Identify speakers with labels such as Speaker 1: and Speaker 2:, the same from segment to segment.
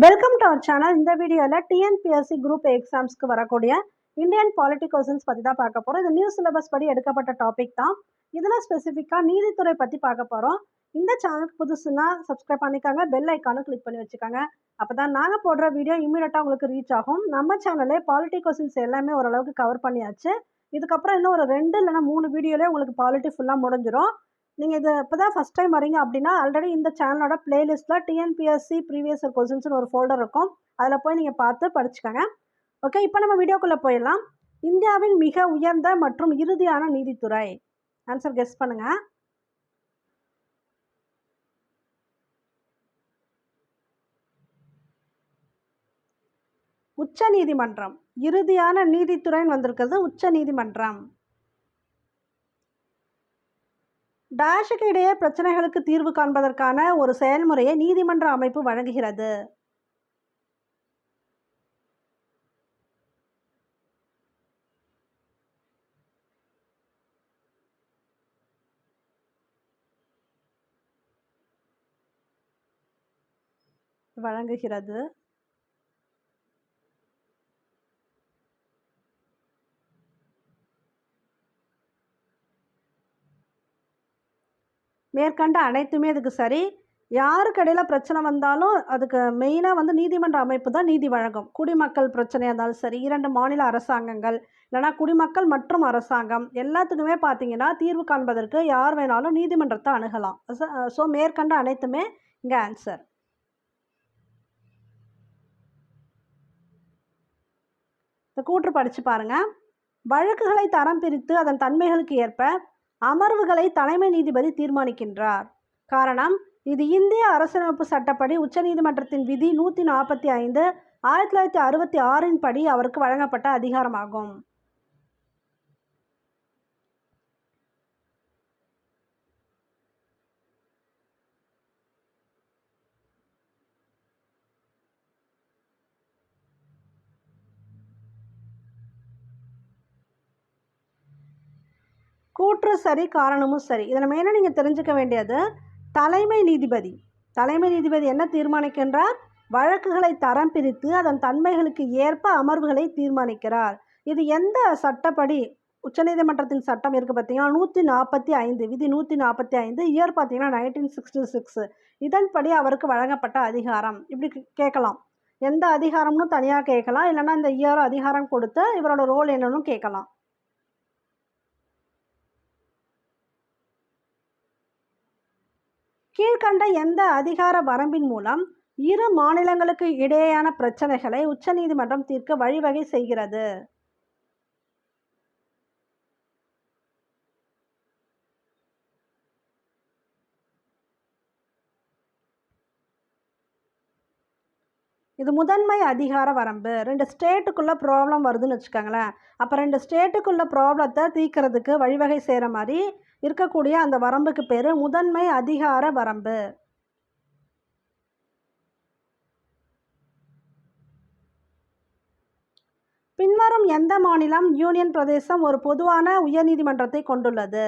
Speaker 1: Welcome to our channel இந்த வீடியோவில் TNPSC group எக்ஸாம்ஸ்க்கு வரக்கூடிய இந்தியன் பாலிட்டிக் கொஸ்டின்ஸ் பற்றி தான் பார்க்க போகிறோம் இது நியூ சிலபஸ் படி எடுக்கப்பட்ட டாபிக் தான். இதில் ஸ்பெசிஃபிக்காக நீதித்துறை பற்றி பார்க்க போகிறோம் இந்த சேனலுக்கு புதுசுனா சப்ஸ்கிரைப் பண்ணிக்காங்க. பெல் ஐக்கானும் கிளிக் பண்ணி வச்சுக்கோங்க. அப்போ தான் நாங்கள் போடுற வீடியோ இமீடியட்டாக உங்களுக்கு ரீச் ஆகும். நம்ம சேனலே பாலிட்டிக் கொஸ்டின்ஸ் எல்லாமே ஓரளவுக்கு கவர் பண்ணியாச்சு. இதுக்கப்புறம் இன்னும் ஒரு ரெண்டு இல்லைன்னா மூணு வீடியோலேயே உங்களுக்கு பாலிட்டி ஃபுல்லாக முடிஞ்சிடும் நீங்கள் இது இப்போ தான் ஃபஸ்ட் டைம் வரீங்க அப்படின்னா ஆல்ரெடி இந்த சேனலோட பிளேலிஸ்ட்டில் டிஎன்பிஎஸ்சி ப்ரீவியஸ் இயர் கொஸ்டின்ஸ்னு ஒரு ஃபோல்டர் இருக்கும். அதில் போய் நீங்கள் பார்த்து படிச்சுக்கோங்க. ஓகே இப்போ நம்ம வீடியோக்குள்ளே போயிடலாம். இந்தியாவின் மிக உயர்ந்த மற்றும் இறுதியான நீதித்துறை. ஆன்சர் கெஸ் பண்ணுங்க. உச்ச நீதிமன்றம் இறுதியான நீதித்துறைன்னு வந்திருக்கிறது உச்ச நீதிமன்றம் டாஷுக்கு இடையே பிரச்சனைகளுக்கு தீர்வு காண்பதற்கான ஒரு செயல்முறையை நீதிமன்ற அமைப்பு வழங்குகிறது. வழங்குகிறது. மேற்கண்ட அனைத்துமே அதுக்கு சரி. யாருக்கு பிரச்சனை வந்தாலும் அதுக்கு மெயினாக வந்து நீதிமன்ற அமைப்பு தான் நீதி வழங்கும். குடிமக்கள் பிரச்சனையாக இருந்தாலும் சரி இரண்டு மாநில அரசாங்கங்கள் இல்லைனா குடிமக்கள் மற்றும் அரசாங்கம் எல்லாத்துக்குமே பார்த்தீங்கன்னா தீர்வு காண்பதற்கு யார் வேணாலும் நீதிமன்றத்தை அணுகலாம். ஸோ மேற்கண்ட அனைத்துமே இங்கே ஆன்சர் இந்த கூற்று படித்து பாருங்கள் வழக்குகளை தரம் பிரித்து அதன் தன்மைகளுக்கு ஏற்ப அமர்வுகளை தலைமை நீதிபதி தீர்மானிக்கின்றார். காரணம் இது இந்திய அரசமைப்பு சட்டப்படி உச்சநீதிமன்றத்தின் விதி நூற்றி நாற்பத்தி ஐந்து ஆயிரத்தி தொள்ளாயிரத்தி அறுபத்தி ஆறின் படி அவருக்கு வழங்கப்பட்ட அதிகாரமாகும். கூற்று சரி காரணமும் சரி. இதில் மெயினாக நீங்கள் தெரிஞ்சுக்க வேண்டியது தலைமை நீதிபதி. தலைமை நீதிபதி என்ன தீர்மானிக்கின்றார்? வழக்குகளை தரம் பிரித்து அதன் தன்மைகளுக்கு ஏற்ப அமர்வுகளை தீர்மானிக்கிறார். இது எந்த சட்டப்படி? உச்சநீதிமன்றத்தின் சட்டம் இருக்குது பார்த்தீங்கன்னா நூற்றி நாற்பத்தி ஐந்து விதி நூற்றி நாற்பத்தி ஐந்து இயர் பார்த்தீங்கன்னா நைன்டீன் சிக்ஸ்டி சிக்ஸ் இதன்படி அவருக்கு வழங்கப்பட்ட அதிகாரம். இப்படி கேட்கலாம். எந்த அதிகாரம்னு தனியாக கேட்கலாம். இல்லைன்னா இந்த இயர் அதிகாரம் கொடுத்து இவரோட ரோல் என்னன்னு கேட்கலாம். கீழ்கண்ட எந்த அதிகார வரம்பின் மூலம் இரு மாநிலங்களுக்கு இடையேயான பிரச்சனைகளை உச்சநீதிமன்றம் தீர்க்க வழிவகை செய்கிறது. இது முதன்மை அதிகார வரம்பு. ரெண்டு ஸ்டேட்டுக்குள்ளே ப்ராப்ளம் வருதுன்னு வச்சுக்கோங்களேன். அப்போ ரெண்டு ஸ்டேட்டுக்குள்ளே ப்ராப்ளத்தை தீர்க்கறதுக்கு வழிவகை செய்கிற மாதிரி இருக்கக்கூடிய அந்த வரம்புக்கு பேர் முதன்மை அதிகார வரம்பு. பின்வரும் எந்த மாநிலம் யூனியன் பிரதேசம் ஒரு பொதுவான உயர்நீதிமன்றத்தை கொண்டுள்ளது?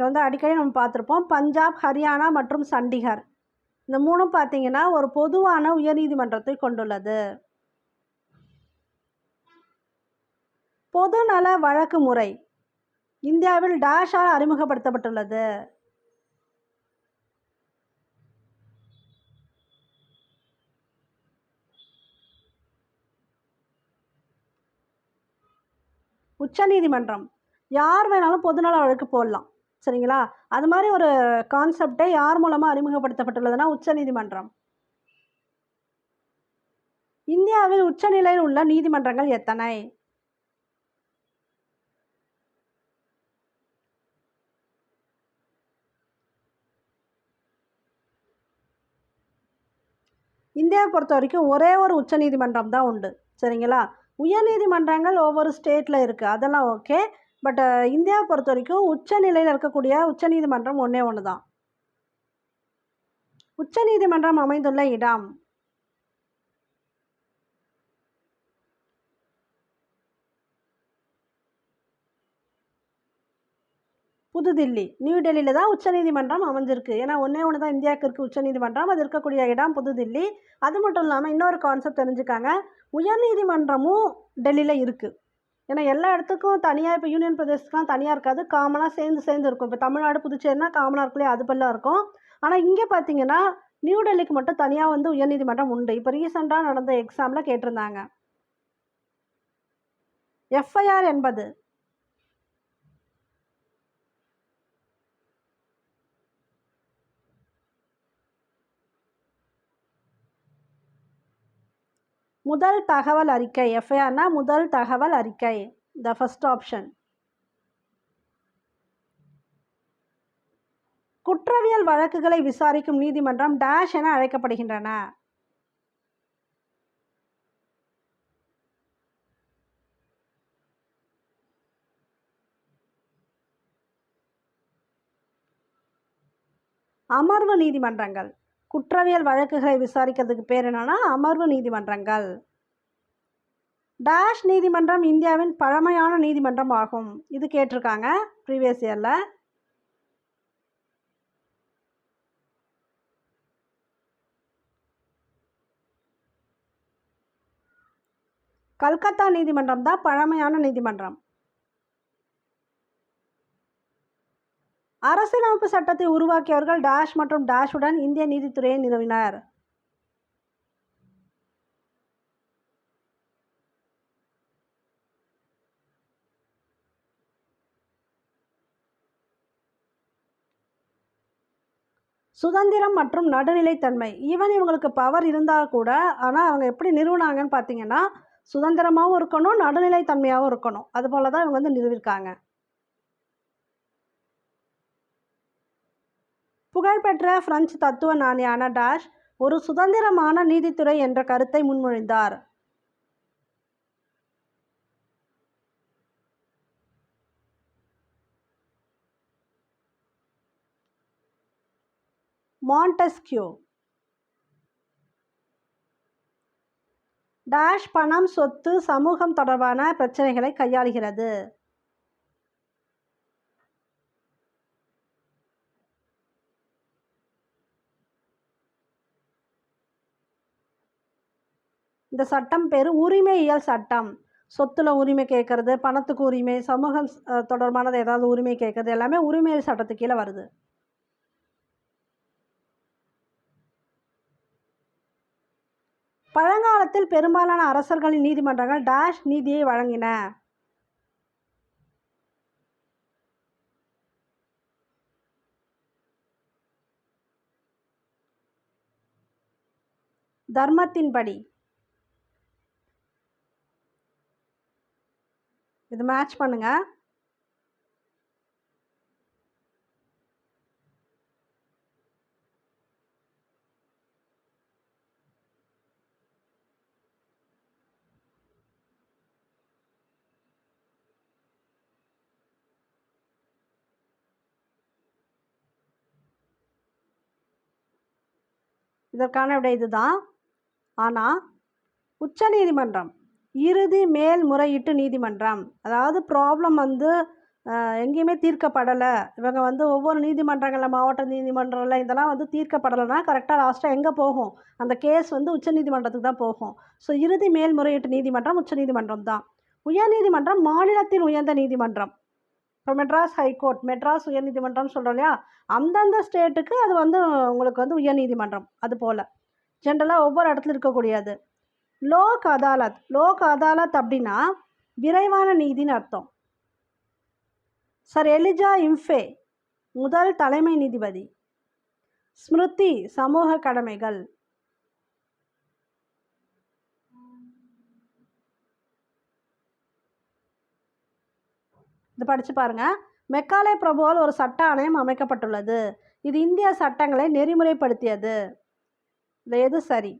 Speaker 1: இதை வந்து அடிக்கடி நம்ம பார்த்துருப்போம். பஞ்சாப் ஹரியானா மற்றும் சண்டிகர். இந்த மூணும் பார்த்தீங்கன்னா ஒரு பொதுவான உயர்நீதிமன்றத்தை கொண்டுள்ளது. பொதுநல வழக்கு முறை இந்தியாவில் டாஷால் அறிமுகப்படுத்தப்பட்டுள்ளது. உச்சநீதிமன்றம். யார் வேணாலும் பொதுநல வழக்கு போடலாம். சரிங்களா? அது மாதிரி ஒரு கான்செப்டே யார் மூலமாக அறிமுகப்படுத்தப்பட்டுள்ளதுன்னா உச்சநீதிமன்றம். இந்தியாவில் உச்சநிலையில் உள்ள நீதிமன்றங்கள் எத்தனை? இந்தியாவை பொறுத்த வரைக்கும் ஒரே ஒரு உச்சநீதிமன்றம் தான் உண்டு. சரிங்களா? உயர்நீதிமன்றங்கள் ஒவ்வொரு ஸ்டேட்டில் இருக்குது அதெல்லாம் ஓகே பட் இந்தியாவை uh, பொறுத்த வரைக்கும் உச்ச நிலையில் இருக்கக்கூடிய உச்சநீதிமன்றம் ஒன்றே ஒன்று தான் உச்சநீதிமன்றம் அமைந்துள்ள இடம். புதுதில்லி. நியூ டெல்லியில் தான் உச்சநீதிமன்றம் அமைஞ்சிருக்கு. ஏன்னா ஒன்றே ஒன்று தான் இந்தியாவுக்கு இருக்குது உச்சநீதிமன்றம் அது இருக்கக்கூடிய இடம் புதுதில்லி. அது மட்டும் இல்லாமல் இன்னொரு கான்செப்ட் தெரிஞ்சுக்காங்க. உயர்நீதிமன்றமும் டெல்லியில் இருக்குது ஏன்னா எல்லா இடத்துக்கும் தனியாக இப்போ யூனியன் பிரதேசத்துக்குலாம் தனியாக இருக்காது. காமனாக சேர்ந்து சேர்ந்து இருக்கும். இப்போ தமிழ்நாடு புதுச்சேரினா காமனாக இருக்குல்லையே அது போல இருக்கும். ஆனால் இங்கே பார்த்தீங்கன்னா நியூ டெல்லிக்கு மட்டும் தனியாக வந்து உயர்நீதிமன்றம் உண்டு. இப்போ ரீசெண்டாக நடந்த எக்ஸாமில் கேட்டிருந்தாங்க. எஃப்ஐஆர் என்பது முதல் தகவல் அறிக்கை எஃப்ஐஆர்னா முதல் தகவல் அறிக்கை. The first option. குற்றவியல் வழக்குகளை விசாரிக்கும் நீதிமன்றம் டேஷ் என அழைக்கப்படுகின்றன. அமர்வு நீதிமன்றங்கள். குற்றவியல் வழக்குகளை விசாரிக்கிறதுக்கு பேர் என்னென்னா அமர்வு நீதிமன்றங்கள். டேஷ் நீதிமன்றம் இந்தியாவின் பழமையான நீதிமன்றம் ஆகும். இது கேட்டிருக்காங்க ப்ரீவியஸ் இயரில் கல்கத்தா நீதிமன்றம் தான் பழமையான நீதிமன்றம். அரசியலமைப்பு சட்டத்தை உருவாக்கியவர்கள் டாஷ் மற்றும் டாஷுடன் இந்திய நீதித்துறையை நிறுவினர். சுதந்திரம் மற்றும் நடுநிலைத்தன்மை. ஈவன் இவங்களுக்கு பவர் இருந்தால் கூட ஆனால் அவங்க எப்படி நிறுவனாங்கன்னு பார்த்தீங்கன்னா சுதந்திரமாகவும் இருக்கணும் நடுநிலைத்தன்மையாகவும் இருக்கணும். அதுபோல தான் இவங்க வந்து நிறுவிருக்காங்க. புகழ்பெற்ற பிரெஞ்சு தத்துவ ஞானியான டாஷ் ஒரு சுதந்திரமான நீதித்துறை என்ற கருத்தை முன்மொழிந்தார். மாண்டெஸ்கியூ டாஷ் பணம் சொத்து சமூகம் தொடர்பான பிரச்சனைகளை கையாளுகிறது. இந்த சட்டம் பேர் உரிமையியல் சட்டம். சொத்துல உரிமை கேட்கறது பணத்துக்கு உரிமை சமூகம் தொடர்பானது ஏதாவது உரிமை கேட்கறது எல்லாமே உரிமையியல் சட்டத்துக்கு கீழே வருது. பழங்காலத்தில் பெரும்பாலான அரசர்களின் நீதிமன்றங்கள் டேஷ் நீதியை வழங்கின. தர்மத்தின்படி இது மேட்ச் பண்ணுங்கள் இதற்கான விடை இதுதான். ஆனால் உச்சநீதிமன்றம் இறுதி மேல்முறையீட்டு நீதிமன்றம். அதாவது ப்ராப்ளம் வந்து எங்கேயுமே தீர்க்கப்படலை. இவங்க வந்து ஒவ்வொரு நீதிமன்றங்களில் மாவட்ட நீதிமன்றங்களில் இதெல்லாம் வந்து தீர்க்கப்படலைன்னா கரெக்டாக லாஸ்ட்டாக எங்கே போகும்? அந்த கேஸ் வந்து உச்சநீதிமன்றத்துக்கு தான் போகும். ஸோ இறுதி மேல்முறையீட்டு நீதிமன்றம் உச்சநீதிமன்றம் தான். உயர்நீதிமன்றம் மாநிலத்தின் உயர்ந்த நீதிமன்றம். இப்போ மெட்ராஸ் ஹைகோர்ட் மெட்ராஸ் உயர்நீதிமன்றம்னு சொல்கிறோம் இல்லையா? அந்தந்த ஸ்டேட்டுக்கு அது வந்து உங்களுக்கு வந்து உயர்நீதிமன்றம் அது போல். ஜென்ரலாக ஒவ்வொரு இடத்துல இருக்கக்கூடியது. லோக் அதாலத் லோக் அதாலத் அப்படின்னா விரைவான நீதின்னு அர்த்தம். சர் எலிஜா இம்ஃபே முதல் தலைமை நீதிபதி. ஸ்மிருதி சமூக கடமைகள். இது படித்து பாருங்க. மெக்காலே பிரபுவால் ஒரு சட்ட ஆணையம் அமைக்கப்பட்டுள்ளது. இது இந்திய சட்டங்களை நெறிமுறைப்படுத்தியது. இது எது சரி?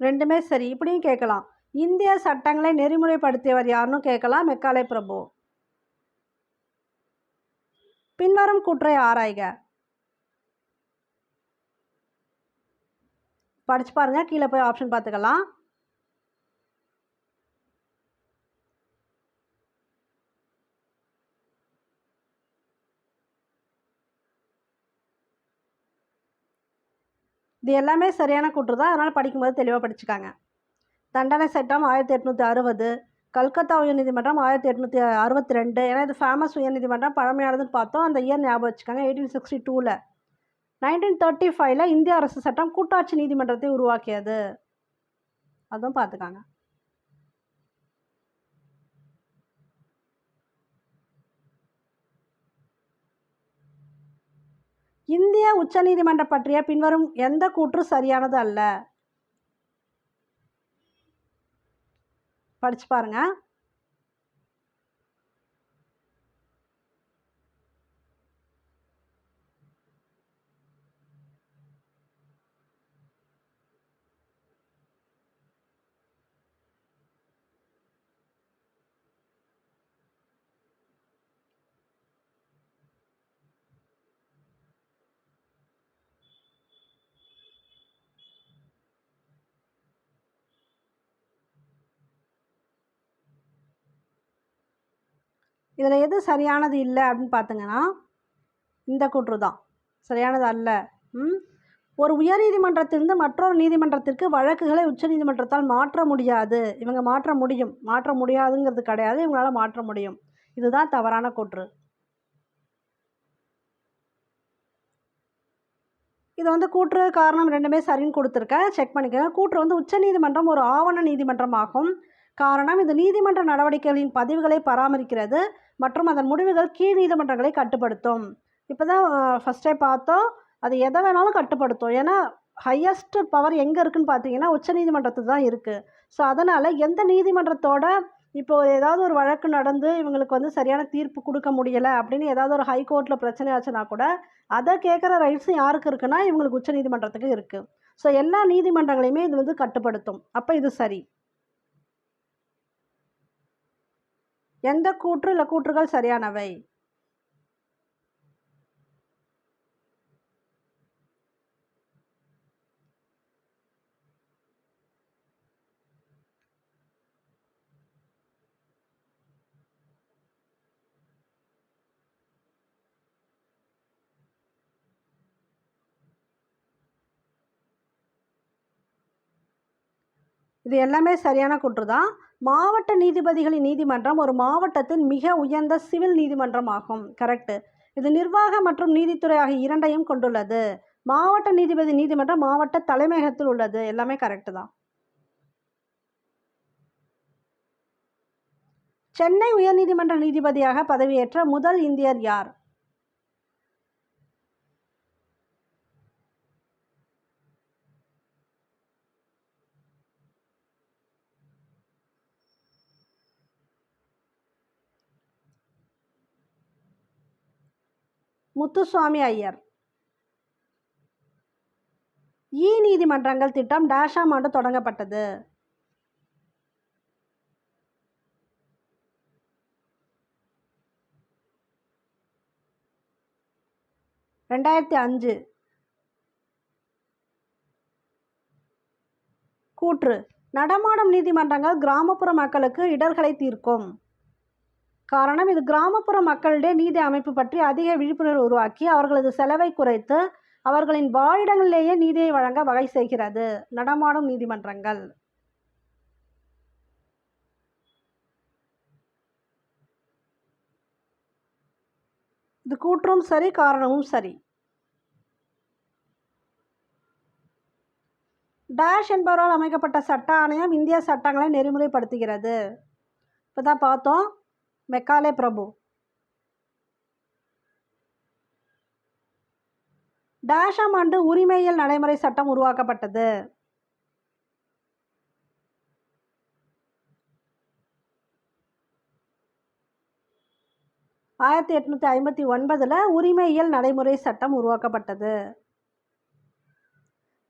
Speaker 1: ரெண்டுமே சரி. இப்படியும் கேட்கலாம். இந்திய சட்டங்களை நெறிமுறைப்படுத்தியவர் யாருன்னு கேட்கலாம். மெக்காலே பிரபு. பின்வரும் கூற்றை ஆராய்க. படிச்சு பாருங்க. கீழே போய் ஆப்ஷன் பார்த்துக்கலாம். இது எல்லாமே சரியான கூற்று தான். அதனால் படிக்கும்போது தெளிவாக படிச்சுக்காங்க. தண்டனை சட்டம் ஆயிரத்தி எட்நூற்றி அறுபது கல்கத்தா உயர்நீதிமன்றம் ஆயிரத்தி எட்நூற்றி அறுபத்தி ரெண்டு. ஏன்னா இது ஃபேமஸ் உயர்நீதிமன்றம். பழமையானதுன்னு பார்த்தோம். அந்த இயர் ஞாபகம் வச்சுக்காங்க. எயிட்டீன் சிக்ஸ்டி டூவில் நைன்டீன் தேர்ட்டி ஃபைவ்ல இந்திய அரசு சட்டம் கூட்டாட்சி நீதிமன்றத்தை உருவாக்கியது. அதுவும் பார்த்துக்காங்க. இந்திய உச்சநீதிமன்றம் பற்றிய பின்வரும் எந்த கூற்று சரியானது அல்ல? படிச்சு பாருங்கள் இதில் எது சரியானது இல்லை அப்படின்னு பார்த்தீங்கன்னா இந்த கூற்று தான். சரியானது அல்ல. ம்? ஒரு உயர்நீதிமன்றத்திலிருந்து மற்றொரு நீதிமன்றத்திற்கு வழக்குகளை உச்சநீதிமன்றத்தால் மாற்ற முடியாது. இவங்க மாற்ற முடியும். மாற்ற முடியாதுங்கிறது கிடையாது. இவங்களால் மாற்ற முடியும். இதுதான் தவறான கூற்று. இது வந்து கூற்று காரணம் ரெண்டுமே சரின்னு கொடுத்துருக்கேன் செக் பண்ணிக்கோங்க. கூற்று வந்து உச்சநீதிமன்றம் ஒரு ஆவண நீதிமன்றம் ஆகும் காரணம் இது நீதிமன்ற நடவடிக்கைகளின் பதிவுகளை பராமரிக்கிறது. மற்றும் அதன் முடிவுகள் கீழ் நீதிமன்றங்களை கட்டுப்படுத்தும். இப்போ தான் ஃபஸ்ட்டே பார்த்தோம். அது எதை வேணாலும் கட்டுப்படுத்தும். ஏன்னா ஹையஸ்ட் பவர் எங்கே இருக்குதுன்னு பார்த்தீங்கன்னா உச்சநீதிமன்றத்துக்கு தான் இருக்குது ஸோ அதனால் எந்த நீதிமன்றத்தோட இப்போ ஏதாவது ஒரு வழக்கு நடந்து இவங்களுக்கு வந்து சரியான தீர்ப்பு கொடுக்க முடியலை அப்படின்னு ஏதாவது ஒரு ஹைகோர்ட்டில் பிரச்சனை ஆச்சுன்னா கூட அதை கேட்குற ரைட்ஸும் யாருக்கு இருக்குன்னா இவங்களுக்கு உச்சநீதிமன்றத்துக்கு இருக்குது ஸோ எல்லா நீதிமன்றங்களையுமே இது வந்து கட்டுப்படுத்தும். அப்போ இது சரி. எந்த கூற்று இல்லை கூற்றுகள் சரியானவை? இது எல்லாமே சரியான குற்று தான். மாவட்ட நீதிபதிகளின் நீதிமன்றம் ஒரு மாவட்டத்தின் மிக உயர்ந்த சிவில் நீதிமன்றம் ஆகும் கரெக்டு இது நிர்வாக மற்றும் நீதித்துறை ஆகிய இரண்டையும் கொண்டுள்ளது. மாவட்ட நீதிபதி நீதிமன்றம் மாவட்ட தலைமையகத்தில் உள்ளது. எல்லாமே கரெக்டு தான். சென்னை உயர்நீதிமன்ற நீதிபதியாக பதவியேற்ற முதல் இந்தியர் யார்? முத்துசுவாமி ஐயர். இ நீதிமன்றங்கள் திட்டம் டேஷாம் ஆண்டு தொடங்கப்பட்டது. ரெண்டாயிரத்தி அஞ்சு. கூற்று. நடமாடும் நீதிமன்றங்கள் கிராமப்புற மக்களுக்கு இடர்களை தீர்க்கும். காரணம் இது கிராமப்புற மக்களிடையே நீதி அமைப்பு பற்றி அதிக விழிப்புணர்வு உருவாக்கி அவர்களது செலவை குறைத்து அவர்களின் வாழிடங்களிலேயே நீதியை வழங்க வகை செய்கிறது. நடமாடும் நீதிமன்றங்கள். இது கூற்றும் சரி காரணமும் சரி. டேஷ் என்பவரால் அமைக்கப்பட்ட சட்ட ஆணையம் இந்திய சட்டங்களை நெறிமுறைப்படுத்துகிறது. இப்போ தான் பார்த்தோம். மெக்காலே பிரபு டேஷாம் ஆண்டு உரிமையியல் நடைமுறை சட்டம் உருவாக்கப்பட்டது ஆயிரத்தி எட்நூற்றி ஐம்பத்தி ஒன்பதில் உரிமையியல் நடைமுறை சட்டம் உருவாக்கப்பட்டது.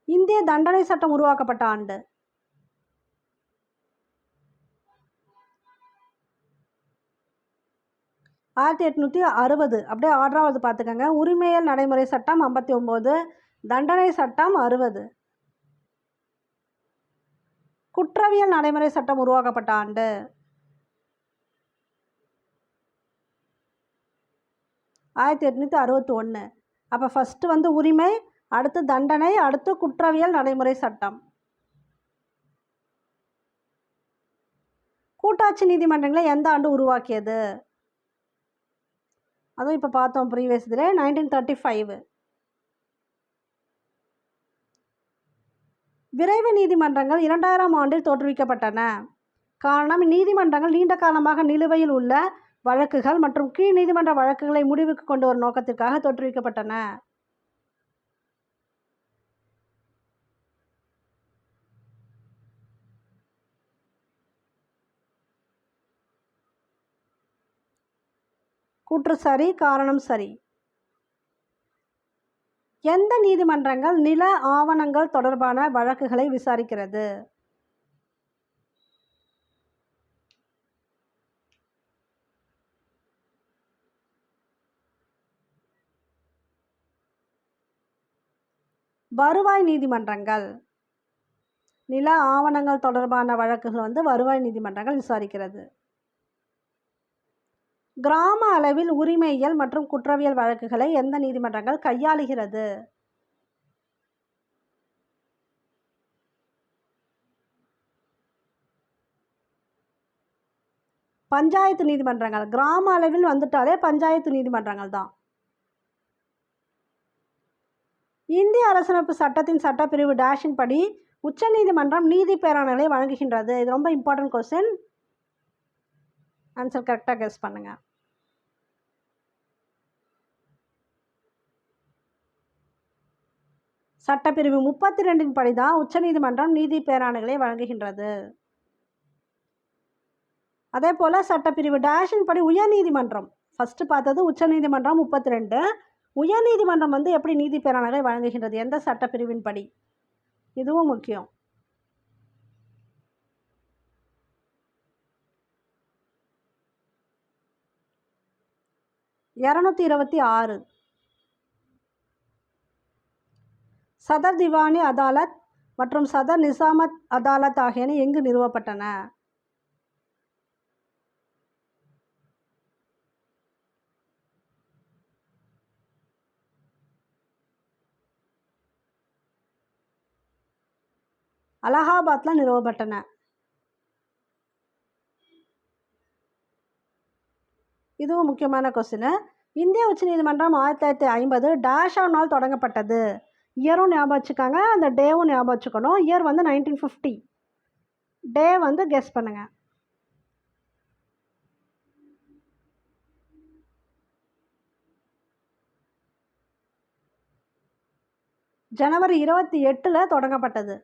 Speaker 1: இந்திய தண்டனை சட்டம் உருவாக்கப்பட்ட ஆண்டு. ஆயிரத்தி எட்நூற்றி அறுபது. அப்படியே ஆர்டராவது பார்த்துக்கோங்க. உரிமையல் நடைமுறை சட்டம் ஐம்பத்தி ஒம்பது. தண்டனை சட்டம் அறுபது. குற்றவியல் நடைமுறை சட்டம் உருவாக்கப்பட்ட ஆண்டு. ஆயிரத்தி எட்நூற்றி அறுபத்தி ஒன்று அப்போ ஃபஸ்ட்டு வந்து உரிமை அடுத்து தண்டனை அடுத்து குற்றவியல் நடைமுறை சட்டம். கூட்டாட்சி நீதிமன்றங்களை எந்த ஆண்டு உருவாக்கியது? அதுவும் இப்போ பார்த்தோம் ப்ரீவியஸ் இதில் நைன்டீன் தேர்ட்டி ஃபைவ் விரைவு நீதிமன்றங்கள் இரண்டாயிரம் ஆண்டில் தோற்றுவிக்கப்பட்டன. காரணம் நீதிமன்றங்கள் நீண்ட காலமாக நிலுவையில் உள்ள வழக்குகள் மற்றும் கீழ் நீதிமன்ற வழக்குகளை முடிவுக்கு கொண்டு வரும் நோக்கத்திற்காக தோற்றுவிக்கப்பட்டன. கூற்று சரி காரணம் சரி. எந்த நீதிமன்றங்கள் நில ஆவணங்கள் தொடர்பான வழக்குகளை விசாரிக்கிறது? வருவாய் நீதிமன்றங்கள். நில ஆவணங்கள் தொடர்பான வழக்குகள் வந்து வருவாய் நீதிமன்றங்கள் விசாரிக்கிறது. கிராம அளவில் உரிமையியல் மற்றும் குற்றவியல் வழக்குகளை எந்த நீதிமன்றங்கள் கையாளுகிறது? பஞ்சாயத்து நீதிமன்றங்கள். கிராம அளவில் வந்துட்டாலே பஞ்சாயத்து நீதிமன்றங்கள் தான். இந்திய அரசமைப்பு சட்டத்தின் சட்டப்பிரிவு டேஷின் படி உச்சநீதிமன்றம் நீதி பேராணைகளை வழங்குகின்றது. இது ரொம்ப இம்பார்ட்டன்ட் கொஸ்டின் ஆன்சர் கரெக்டாக கெஸ் பண்ணுங்கள் சட்டப்பிரிவு முப்பத்தி ரெண்டின் படி தான் உச்சநீதிமன்றம் நீதி பேராணைகளை வழங்குகின்றது. அதே போல் சட்டப்பிரிவு டேஷின் படி உயர்நீதிமன்றம். ஃபஸ்ட்டு பார்த்தது உச்சநீதிமன்றம் முப்பத்தி ரெண்டு உயர்நீதிமன்றம் வந்து எப்படி நீதி பேராணைகளை வழங்குகின்றது? எந்த சட்டப்பிரிவின் படி? இதுவும் முக்கியம். இரநூத்தி இருபத்தி ஆறு. சதர் திவானி அதாலத் மற்றும் சதர் நிசாமத் அதாலத் ஆகியன எங்கு நிறுவப்பட்டன? அலகாபாத்தில் நிறுவப்பட்டன. இதுவும் முக்கியமான கொஸ்டின் இந்திய உச்சநீதிமன்றம் ஆயிரத்தி தொள்ளாயிரத்தி ஐம்பது டேஷ் தொடங்கப்பட்டது. இயரும் ஞாபகம் வச்சுக்காங்க. அந்த டேவும் ஞாபகம் வச்சுக்கணும். இயர் வந்து நைன்டீன் ஃபிஃப்டி டே வந்து கெஸ் பண்ணுங்கள் ஜனவரி இருபத்தி எட்டில் தொடங்கப்பட்டது.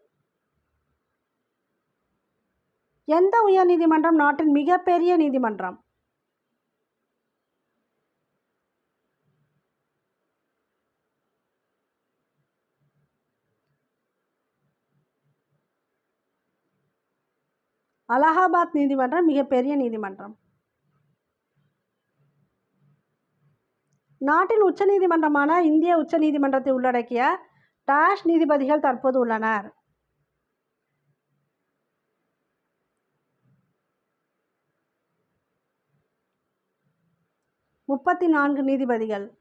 Speaker 1: எந்த உயர் நீதிமன்றம் நாட்டின் மிகப்பெரிய நீதிமன்றம்? அலகாபாத் நீதிமன்றம் மிகப்பெரிய நீதிமன்றம். நாட்டின் உச்ச நீதிமன்றமான இந்திய உச்ச நீதிமன்றத்தை உள்ளடக்கிய டாஷ் நீதிபதிகள் தற்போது உள்ளனர். முப்பத்தி நான்கு நீதிபதிகள்.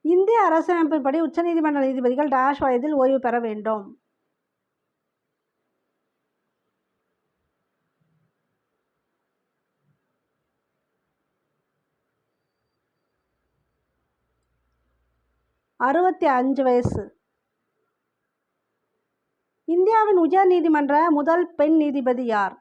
Speaker 1: இந்திய அரசமைப்பின்படி உச்சநீதிமன்ற நீதிபதிகள் டாஷ் வயதில் ஓய்வு பெற வேண்டும். அறுபத்தி அஞ்சு வயசு. இந்தியாவின் உயர் நீதிமன்ற முதல் பெண் நீதிபதி யார்?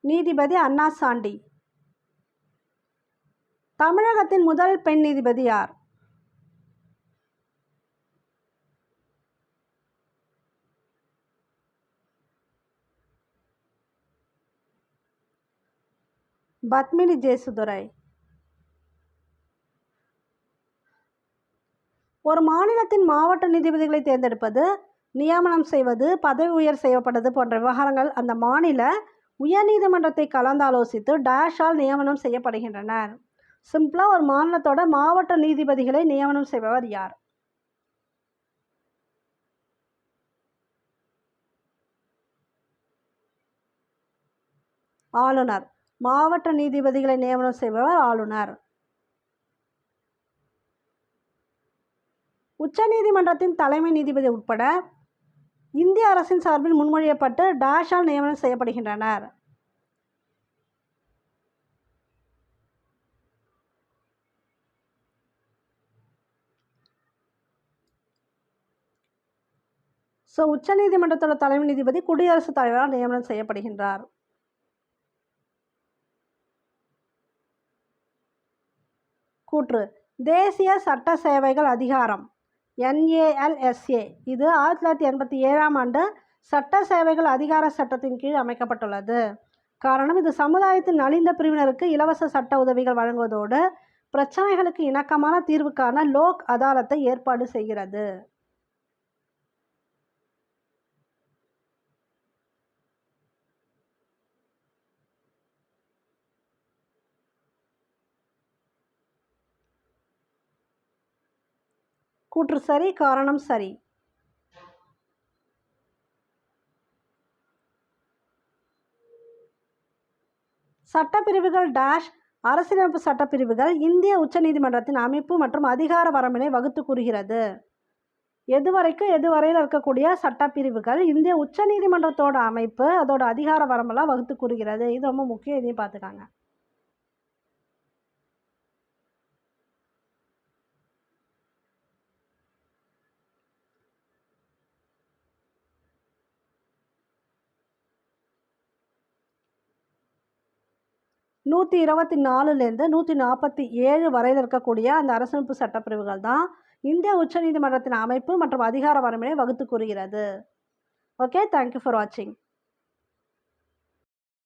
Speaker 1: நீதிபதி அண்ணா சாண்டி. தமிழகத்தின் முதல் பெண் நீதிபதி யார்? பத்மினி ஜெயசுதுரை ஒரு மாநிலத்தின் மாவட்ட நீதிபதிகளை தேர்ந்தெடுப்பது நியமனம் செய்வது பதவி உயர் செய்யப்பட்டது போன்ற விவகாரங்கள் அந்த மாநில உயர்நீதிமன்றத்தை கலந்தாலோசித்து டேஷால் நியமனம் செய்யப்படுகின்றனர் சிம்பிளாக ஒரு மாநிலத்தோட மாவட்ட நீதிபதிகளை நியமனம் செய்பவர் யார்? ஆளுநர். மாவட்ட நீதிபதிகளை நியமனம் செய்பவர் ஆளுநர். உச்சநீதிமன்றத்தின் தலைமை நீதிபதி உட்பட இந்திய அரசின் சார்பில் முன்மொழியப்பட்டு டாஷால் நியமனம் செய்யப்படுகின்றனர். ஸோ உச்சநீதிமன்றத்தோட தலைமை நீதிபதி குடியரசுத் தலைவரால் நியமனம் செய்யப்படுகின்றார். கூற்று. தேசிய சட்ட சேவைகள் அதிகாரம். என்ஏஎல்எஸ்ஏ. இது ஆயிரத்தி தொள்ளாயிரத்தி எண்பத்தி ஏழாம் ஆண்டு சட்ட சேவைகள் அதிகார சட்டத்தின் கீழ் அமைக்கப்பட்டுள்ளது. காரணம் இது சமுதாயத்தின் நலிந்த பிரிவினருக்கு இலவச சட்ட உதவிகள் வழங்குவதோடு பிரச்சனைகளுக்கு இணக்கமான தீர்வுக்கான லோக் அதாலத்தை ஏற்பாடு செய்கிறது. கூற்று சரி காரணம் சரி. சட்டப்பிரிவுகள் டேஷ் அரசியலமைப்பு சட்டப்பிரிவுகள் இந்திய உச்சநீதிமன்றத்தின் அமைப்பு மற்றும் அதிகார வரம்பினை வகுத்து கூறுகிறது. எது வரைக்கும் எது வரையில் இருக்கக்கூடிய சட்டப்பிரிவுகள் இந்திய உச்சநீதிமன்றத்தோட அமைப்பு அதோட அதிகார வரம்பெல்லாம் வகுத்து கூறுகிறது. இது ரொம்ப முக்கியம் இதையும் பார்த்துக்காங்க. நூற்றி இருபத்தி நாலுலேருந்து நூற்றி நாற்பத்தி ஏழு வரையில் இருக்கக்கூடிய அந்த அரசமைப்பு சட்டப்பிரிவுகள் தான் இந்திய உச்சநீதிமன்றத்தின் அமைப்பு மற்றும் அதிகார வரம்பினை வகுத்து கூறுகிறது. ஓகே தேங்க்யூ ஃபார் வாட்சிங்